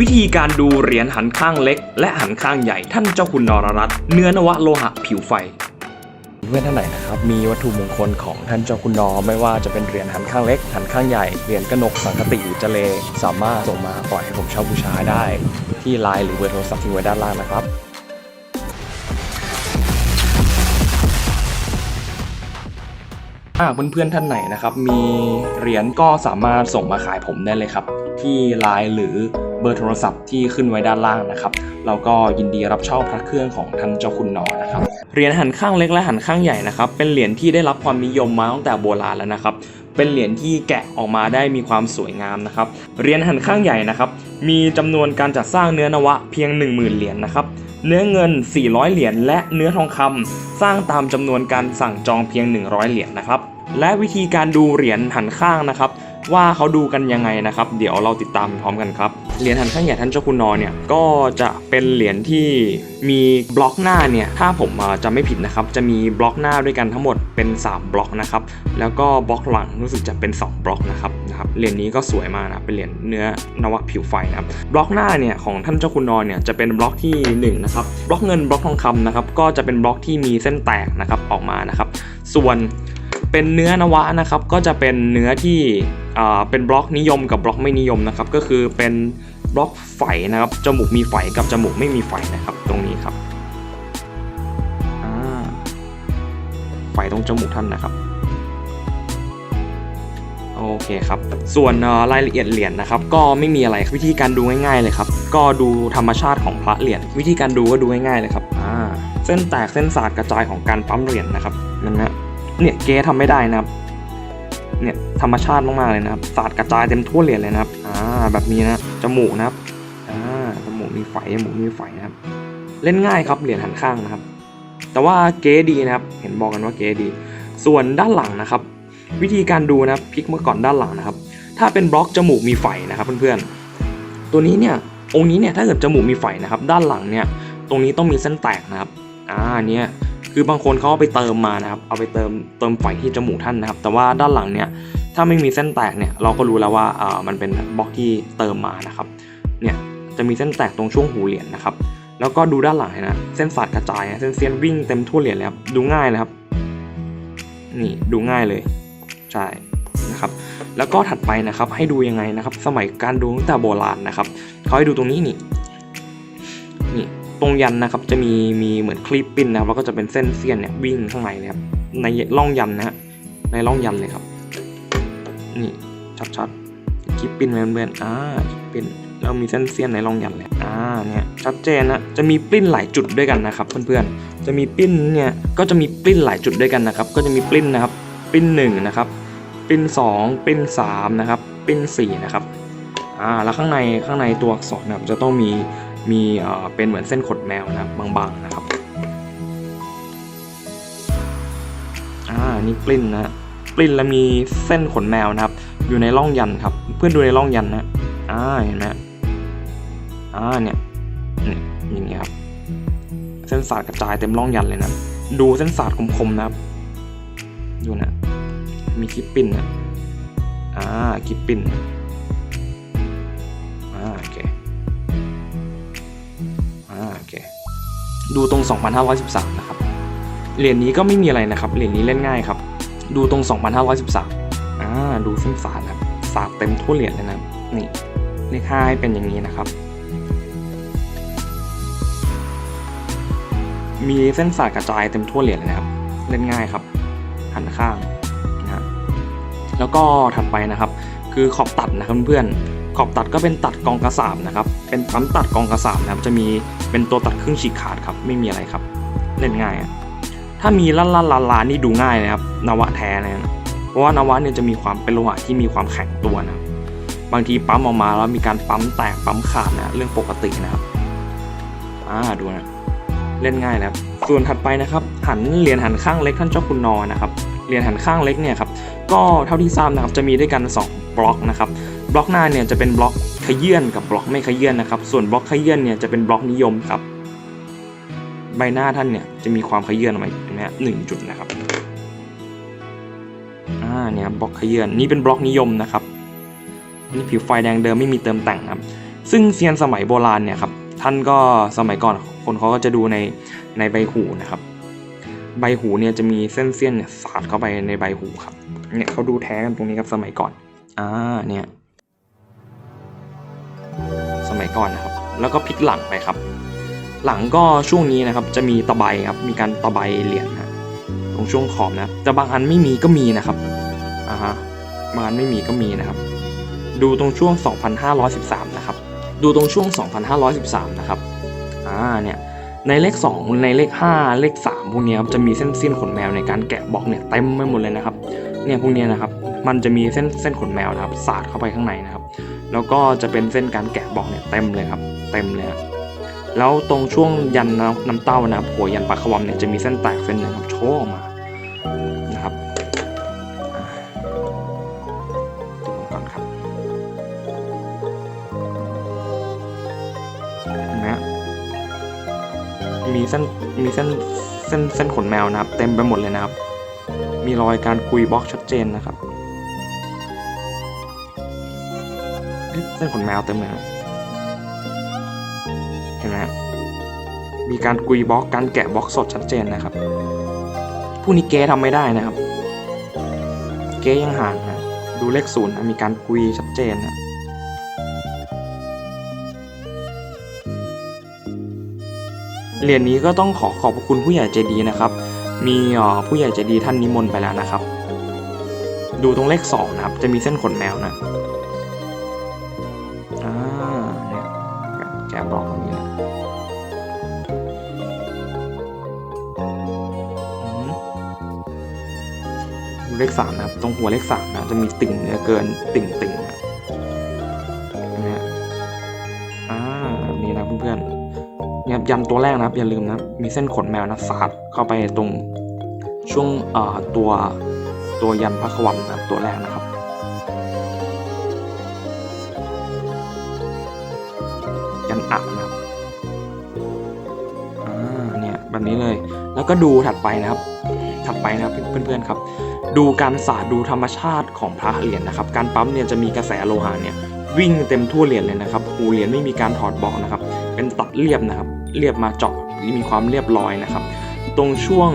วิธีการดูเหรียญหันข้างเล็ก และหันข้างใหญ่ท่านเจ้าคุณนรรัตน์เนื้อนวะโลหะผิวไฟ เพื่อนท่านไหนนะครับมีวัตถุมงคลของท่านเจ้าคุณนอไม่ว่าจะเป็นเหรียญหันข้างเล็ก หันข้างใหญ่ เหรียญกนกสังคติหรือจเล สามารถส่งมาปล่อยให้ผมเช่าบูชาได้ ที่ไลน์หรือเบอร์โทรศัพท์ทิ้งไว้ด้านล่างนะครับถ้าเพื่อนๆท่านไหนนะครับ มีเหรียญก็สามารถส่งมาขายผมได้เลยครับ ที่ไลน์หรือ บอร์โทรศัพท์ที่ขึ้นไว้ด้านล่างนะครับเราก็ยินดีรับเช่าพระเครื่องของท่านเจ้าคุณนอนะครับเหรียญหันข้างเล็กและหันข้างใหญ่นะครับเป็นเหรียญที่ได้รับความนิยมมาตั้งแต่โบราณแล้วนะครับเป็นเหรียญที่แกะออกมาได้มีความสวยงามนะครับเหรียญหันข้างใหญ่นะครับมีจำนวนการจัดสร้างเนื้อนวะเพียง 10,000 เหรียญนะครับเนื้อเงิน 400 เหรียญและเนื้อทองคำสร้างตามจำนวนการสั่งจองเพียง 100 เหรียญนะครับและวิธีการดูเหรียญหันข้างนะครับ ว่าเขาดูกันยังไงนะครับ เดี๋ยวเราติดตามพร้อมกันครับ เหรียญหันข้างใหญ่ท่านเจ้าคุณนอเนี่ยก็จะเป็นเหรียญที่มีบล็อกหน้าเนี่ยถ้าผมจำไม่ผิดนะครับ จะมีบล็อกหน้าด้วยกันทั้งหมดเป็น 3 บล็อกนะครับ แล้วก็บล็อกหลังรู้สึกจะเป็น 2 บล็อกนะครับนะครับเหรียญนี้ก็สวยมากนะเป็นเหรียญเนื้อนวะผิวไฟนะครับบล็อกหน้าเนี่ยของท่านเจ้าคุณนอเนี่ยจะเป็นบล็อกที่1นะครับบล็อกเงินบล็อกทองคำนะครับก็จะเป็นบล็อกที่มีเส้นแตกนะครับออกมานะครับ ส่วน เป็นเนื้อนวะนะครับ ก็จะเป็นเนื้อที่เป็นบล็อกนิยมกับบล็อกไม่นิยมนะครับ ก็คือเป็นบล็อกไฝนะครับ จมูกมีไฝกับจมูกไม่มีไฝนะครับ ตรงนี้ครับไฝตรงจมูกท่านนะครับโอเคครับ ส่วนรายละเอียดเหรียญนะครับ ก็ไม่มีอะไรวิธีการดูง่ายๆเลยครับ ก็ดูธรรมชาติของพระเหรียญวิธีการดูก็ดูง่ายๆเลยครับเส้นแตกเส้นสาดกระจายของการปั๊มเหรียญนะครับนั่นนะ เนี่ยเก๊ทำไม่ได้นะครับ เนี่ยธรรมชาติมากๆเลยนะครับ สาดกระจายเต็มทั่วเหรียญเลยนะครับ อ่าแบบนี้นะจมูกนะครับ อ่าจมูกมีไฝจมูกมีไฝนะครับ เล่นง่ายครับเหรียญหันข้างนะครับ แต่ว่าเกดีนะครับ เห็นบอกกันว่าเกดี ส่วนด้านหลังนะครับ วิธีการดูนะครับพลิกมาก่อนด้านหลังนะครับ ถ้าเป็นบล็อกจมูกมีไฝนะครับเพื่อนๆ ตัวนี้เนี่ยองค์นี้เนี่ยถ้าเกิดจมูกมีไฝนะครับ ด้านหลังเนี่ยตรงนี้ต้องมีเส้นแตกนะครับ อ่าเนี่ย คือบางคนเขาเอาไปเติมมานะครับ เอาไปเติมเติมไฝที่จมูกท่านนะครับ แต่ว่าด้านหลังเนี่ยถ้าไม่มีเส้นแตกเนี่ยเราก็รู้แล้วว่าอ่ามันเป็นบล็อกที่เติมมานะครับเนี่ยจะมีเส้นแตกตรงช่วงหูเหรียญนะครับ แล้วก็ดูด้านหลังนะเส้นสาดกระจายนะเส้นเซียนวิ่งเต็มทั่วเหรียญเลยครับดูง่ายเลยครับ นี่ดูง่ายเลยใช่นะครับแล้วก็ถัดไปนะครับให้ดูยังไงนะครับ สมัยการดูตั้งแต่โบราณนะครับเขาให้ดูตรงนี้นี่ ตรงยันนะครับจะมีมีเหมือนคลิปปิ้นนะครับแล้วก็จะเป็นเส้นเสี้ยนเนี่ยวิ่งข้างในเลยครับในร่องยันนะฮะในร่องยันเลยครับ นี่ชัดๆคลิปปิ้นเพื่อนๆอ่าคลิปปิ้นแล้วมีเส้นเสี้ยนในร่องยันเลยอ่าเนี่ยชัดเจนนะจะมีปิ้นหลายจุดด้วยกันนะครับเพื่อนๆจะมีปิ้นเนี่ยก็จะมีปิ้นหลายจุดด้วยกันนะครับก็จะมีปิ้นนะครับปิ้นหนึ่งนะครับปิ้น2ปิ้น3นะครับปิ้น4นะครับอ่าแล้วข้างในข้างในตัวอักษรนะครับจะต้องมี มีเป็นเหมือนเส้นขดแมวนะครับบางๆนะครับอ่านี่ปลิ้นนะปลิ้นแล้วมีเส้นขนแมวนะครับ อยู่ในร่องยันครับ เพื่อนดูในร่องยันนะอ่าเห็นไหมอ่าเนี่ยเนี่ยอย่างเงี้ยครับเส้นสาดกระจายเต็มร่องยันเลยนะ ดูเส้นสาดคมๆนะครับ ดูนะ มีคลิปปิ้นนะอ่าคลิปปิ้น ดูตรง 2513 นะครับ เหรียญนี้ก็ไม่มีอะไรนะครับ เหรียญนี้เล่นง่ายครับ ดูตรง 2513 อ่า ดูเส้นสาดนะสาดเต็มทั่วเหรียญเลยนะ นี่เลขห้าให้เป็นอย่างนี้นะครับ มีเส้นสาดกระจายเต็มทั่วเหรียญเลยนะครับ เล่นง่ายครับ หันข้างนะฮะ แล้วก็ถัดไปนะครับ คือขอบตัดนะครับเพื่อนๆขอบตัดก็เป็นตัดกองกระสาบนะครับ เป็นปั๊มตัดกองกระสาบนะครับ จะมี เป็นตัวตัดครึ่งฉีกขาดครับ ไม่มีอะไรครับ เล่นง่ายอะถ้ามีลั่นลั่นลานลานนี่ดูง่ายนะครับ นวะแท้นะเพราะว่านวะเนี่ยจะมีความเป็นโลหะที่มีความแข็งตัวนะบบางทีปั๊มออกมาแล้วมีการปั๊มแตกปั๊มขาดนะเรื่องปกตินะครับอ่าดูนะเล่นง่ายนะครับ ส่วนถัดไปนะครับ หันเหรียญหันข้างเล็กท่านเจ้าคุณนอนะครับเหรียญหันข้างเล็กเนี่ยครับก็เท่าที่ทราบนะครับจะมีด้วยกัน 2 บล็อกนะครับบล็อกหน้าเนี่ยจะเป็นบล็อก ขยื่นกับบล็อกไม่ขยื่นนะครับ ส่วนบล็อกขยื่นเนี่ยจะเป็นบล็อกนิยมครับ ใบหน้าท่านเนี่ยจะมีความขยื่นออกมาเห็นไหมหนึ่งจุดนะครับอ่าเนี่ยบล็อกขยื่นนี่เป็นบล็อกนิยมนะครับนี่ผิวไฟแดงเดิมไม่มีเติมแต่งครับ ซึ่งเซียนสมัยโบราณเนี่ยครับท่านก็สมัยก่อนคนเขาก็จะดูในในใบหูนะครับ ใบหูเนี่ยจะมีเส้นเสี้ยนเนี่ยสาดเข้าไปในใบหูครับเนี่ยเขาดูแท้กันตรงนี้ครับสมัยก่อนอ่าเนี่ย ก่อนนะครับ แล้วก็พลิกหลังไปครับ หลังก็ช่วงนี้นะครับจะมีตะไบครับมีการตะไบเหรียญนะตรงช่วงขอบนะแต่บางอันไม่มีก็มีนะครับอ่าฮะบางอันไม่มีก็มีนะครับ ดูตรงช่วง 2513 นะครับ ดูตรงช่วง 2513 นะครับอ่าเนี่ยในเลข 2 ในเลข 5 เลข 3 พวกนี้ครับจะมีเส้นเส้นขนแมวในการแกะบล็อกเนี่ยเต็มไปหมดเลยนะครับเนี่ยพวกนี้นะครับ มันจะมีเส้นเส้นขนแมวนะครับสาดเข้าไปข้างในนะครับ แล้วก็จะเป็นเส้นการแกะบล็อกเนี่ยเต็มเลยครับ เต็มเลยแล้วตรงช่วงยันน้ำเต้านะครับหัวยันปลาขวำเนี่ยจะมีเส้นแตกเส้นหนึงครับโชว์ออกมานะครับดูก่อนครับเห็นไหมฮะมีเส้นมีเส้นเส้นเส้นขนแมวนะครับ เต็มไปหมดเลยนะครับ มีรอยการกุยบล็อกชัดเจนนะครับ เส้นขนแมวเต็มเลยเห็นไหมมีการกุยบล็อกการแกะบล็อกสดชัดเจนนะครับผู้นี้เก๊ทำไม่ได้นะครับ เก๊ยังห่างนะดูเลขศูนย์นะมีการกุยชัดเจนนะเหรียญนี้ก็ต้องขอขอบพระคุณผู้ใหญ่ใจดีนะครับ มีผู้ใหญ่ใจดีท่านนิมนต์ไปแล้วนะครับ ดูตรงเลขสองนะครับ จะมีเส้นขนแมวนะ แกะบล็อกตรงนี้นะอือหือดูเลขสามนะครับ ตรงหัวเลขสามนะจะมีติ่งเนื้อเกินติ่งติ่งนะนไหมฮะอ่าแบบนี้นะเพื่อนๆเนี่ยยันตัวแรกนะครับ อย่าลืมนะมีเส้นขนแมวนะสาดเข้าไปตรงช่วงเอ่อตัวตัวยันพระขวัญนะตัวแรกนะครับ นี้เลย แล้วก็ดูถัดไปนะครับ ถัดไปนะครับเพื่อนๆครับ ดูการศาสาดดูธรรมชาติของพระเหรียญนะครับ การปั๊มเนี่ยจะมีกระแสโลหะเนี่ยวิ่งเต็มทั่วเหรียญเลยนะครับหูเหรียญไม่มีการถอดบอกนะครับ เป็นตัดเรียบนะครับ เรียบมาเจาะมีความเรียบร้อยนะครับ ตรงช่วง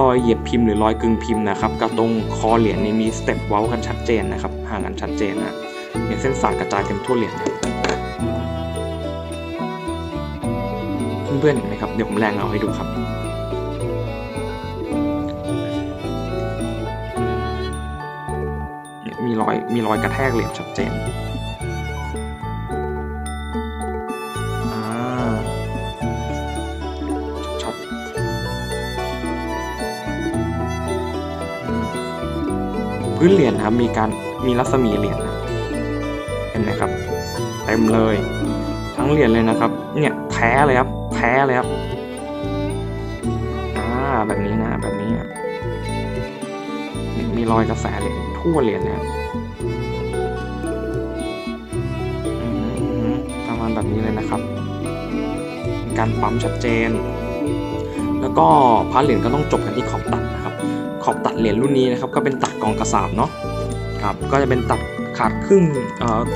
รอยเหยียบพิมพ์หรือรอยกึ่งพิมพ์นะครับกับตรงคอเหรียญนี่มีสเต็ปเว้ากันชัดเจนนะครับห่างกันชัดเจนนะเนี่ยเส้นสายกระจายเต็มทั่วเหรียญเลยเพื่อนๆเห็นไหมครับเดี๋ยวผมแรงเอาให้ดูครับ รอยมีรอยกระแทกเหรียญชัดเจนอ่าชัดอืมพื้นเหรียญนะครับมีการมีรัศมีเหรียญนะเห็นไหมครับเต็มเลย ทั้งเหรียญเลยนะครับ เนี่ยแท้เลยครับแท้เลยครับอ่าแบบนี้นะแบบนี้อะเนี่ย มีรอยกระแสเหรียญทั่วเหรียญเลยครับอืมประมาณแบบนี้เลยนะครับ การปั๊มชัดเจน แล้วก็พระเหรียญก็ต้องจบกันที่ขอบตัดนะครับ ขอบตัดเหรียญรุ่นนี้นะครับ ก็เป็นตัดกองกระสาบเนาะครับก็จะเป็นตัดขาดครึ่ง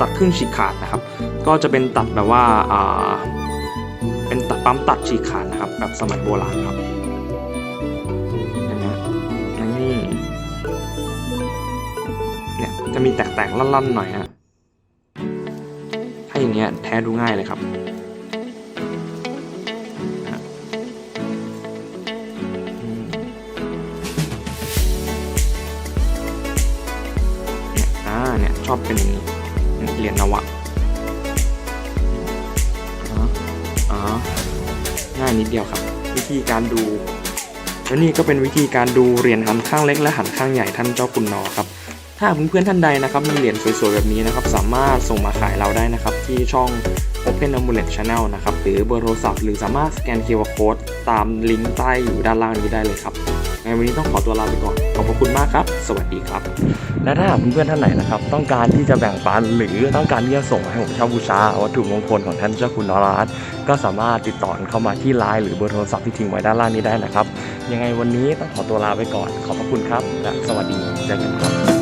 ตัดครึ่งฉีกขาดนะครับ ก็จะเป็นตัดแบบว่าอ่าเป็นตัดปั๊มตัดฉีกขาดนะครับ แบบสมัยโบราณครับ จะมีแตกๆลั่นๆหน่อยฮะถ้าอย่างเงี้ยแท้ดูง่ายเลยครับเนี่ยอ่าเนี่ยชอบเป็นอย่างนี้เหรียญนวะอ๋อง่ายนิดเดียวครับ วิธีการดู และนี่ก็เป็นวิธีการดูเหรียญหันข้างเล็กและหันข้างใหญ่ท่านเจ้าคุณนอครับ ถ้าเพื่อนๆท่านใดนะครับมีเหรียญสวยๆแบบนี้นะครับสามารถส่งมาขายเราได้นะครับที่ช่อง Open Amulet Channel นะครับหรือเบอร์โทรศัพท์หรือสามารถสแกน QR Code ตามลิงก์ใต้อยู่ด้านล่างนี้ได้เลยครับในวันนี้ต้องขอตัวลาไปก่อน ขอบพระคุณมากครับ สวัสดีครับ และถ้าเพื่อนๆท่านไหนนะครับ ต้องการที่จะแบ่งปันหรือต้องการที่จะส่งให้ผมเช่าบูชาวัตถุมงคลของท่านเจ้าคุณนรัตน์ก็สามารถติดต่อเข้ามาที่ไลน์หรือเบอร์โทรศัพท์ที่ทิ้งไว้ด้านล่างนี้ได้นะครับ ยังไงวันนี้ต้องขอตัวลาไปก่อน ขอบพระคุณครับและสวัสดีเจอกันครับ